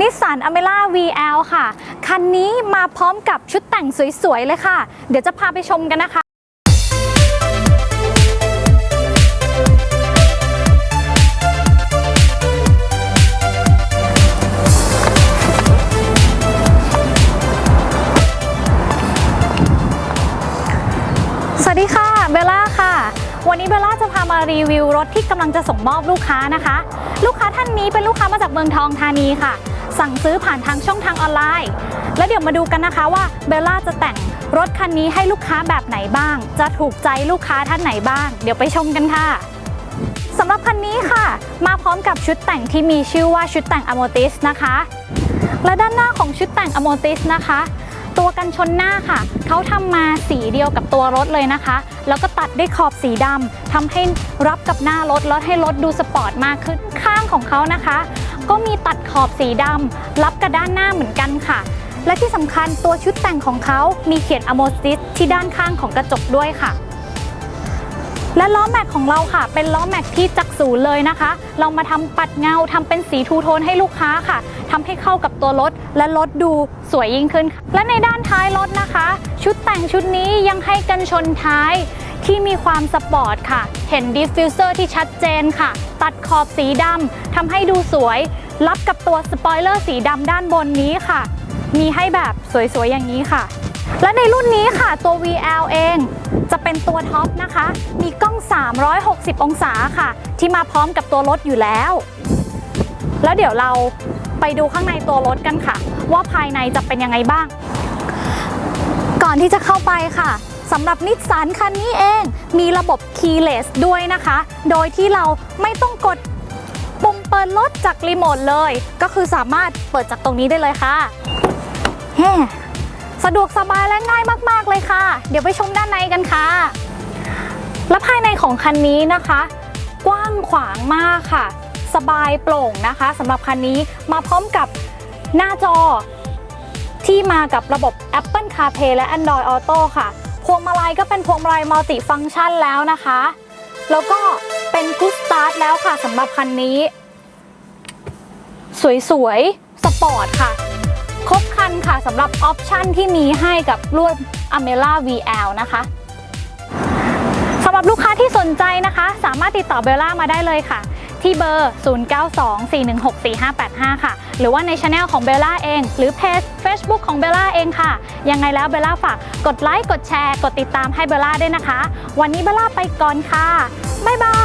นิสสันอเมร่า VL ค่ะ คันนี้มาพร้อมกับชุดแต่งสวย ๆ เลยค่ะ เดี๋ยวจะพาไปชมกันนะคะสวัสดีค่ะเบลล่าค่ะ วันนี้เบลล่าจะพามารีวิวรถที่กำลังจะส่งมอบลูกค้านะคะ ลูกค้าท่านนี้เป็นลูกค้ามาจากเมืองทองธานีค่ะ สั่งซื้อผ่านทางช่องทางออนไลน์ แล้วเดี๋ยวมาดูกันนะคะว่าเบลล่าจะแต่งรถคันนี้ให้ลูกค้าแบบไหนบ้าง จะถูกใจลูกค้าท่านไหนบ้าง เดี๋ยวไปชมกันค่ะสำหรับคันนี้ค่ะ มาพร้อมกับชุดแต่งที่มีชื่อว่าชุดแต่งอโมติสนะคะ และด้านหน้าของชุดแต่งอโมติสนะคะ ตัวกันชนหน้าค่ะ เขาทำมาสีเดียวกับตัวรถเลยนะคะ แล้วก็ตัดด้วยขอบสีดำทำให้รับกับหน้ารถแล้วให้รถดูสปอร์ตมากขึ้นข้างของเขานะคะ ก็มีตัดขอบสีดำรับกับด้านหน้าเหมือนกันค่ะ และที่สำคัญตัวชุดแต่งของเขามีเขียนอโมติสที่ด้านข้างของกระจกด้วยค่ะ และล้อแม็กของเราค่ะ เป็นล้อแม็กที่จักศูนย์เลยนะคะ เรามาทำปัดเงาทำเป็นสีทูโทนให้ลูกค้าค่ะทำให้เข้ากับตัวรถและรถดูสวยยิ่งขึ้น และในด้านท้ายรถนะคะ ชุดแต่งชุดนี้ยังให้กันชนท้าย ที่มีความสปอร์ตค่ะ เห็นดิฟฟิวเซอร์ที่ชัดเจนค่ะ ตัดขอบสีดำทำให้ดูสวย รับกับตัวสปอยเลอร์สีดำด้านบนนี้ค่ะ มีให้แบบสวยๆ อย่างนี้ค่ะ และในรุ่นนี้ค่ะตัว VL เอง จะเป็นตัวท็อปนะคะ มีกล้อง 360 องศาค่ะ ที่มาพร้อมกับตัวรถอยู่แล้ว แล้วเดี๋ยวเราไปดูข้างในตัวรถกันค่ะ ว่าภายในจะเป็นยังไงบ้าง ก่อนที่จะเข้าไปค่ะ สำหรับนิสสันคันนี้เองมีระบบ keyless ด้วยนะคะ โดยที่เราไม่ต้องกดปุ่มเปิดรถจากรีโมทเลย ก็คือสามารถเปิดจากตรงนี้ได้เลยค่ะแฮสะดวกสบายและง่ายมาก ๆ เลยค่ะ เดี๋ยวไปชมด้านในกันค่ะ และภายในของคันนี้นะคะ กว้างขวางมากค่ะ สบายโปร่งนะคะสำหรับคันนี้มาพร้อมกับหน้าจอที่มากับระบบ Apple CarPlay และ Android Auto ค่ะ วงมาลัยก็เป็นพวงมาลัยมัลติฟัง c t ชันแล้วนะคะ แล้วก็เป็น Good Start แล้วค่ะสำหรับคันนี้ สวยๆ สปอร์ตค่ะ ครบคันค่ะสำหรับออปชันที่มีให้กับรุ่น a m e l a VL นะคะสำหรับลูกค้าที่สนใจนะคะ สามารถติดต่อเบลล่ามาได้เลยค่ะ ที่เบอร์ 0924164585 ค่ะ หรือว่าในช anel ของเบลล่าเอง หรือเพจ Facebook ของเบลล่าเองค่ะ ยังไงแล้วเบลล่าฝากกดไลค์ กดแชร์ กดติดตามให้เบลล่าด้วยนะคะ วันนี้เบลล่าไปก่อนค่ะ บ๊ายบาย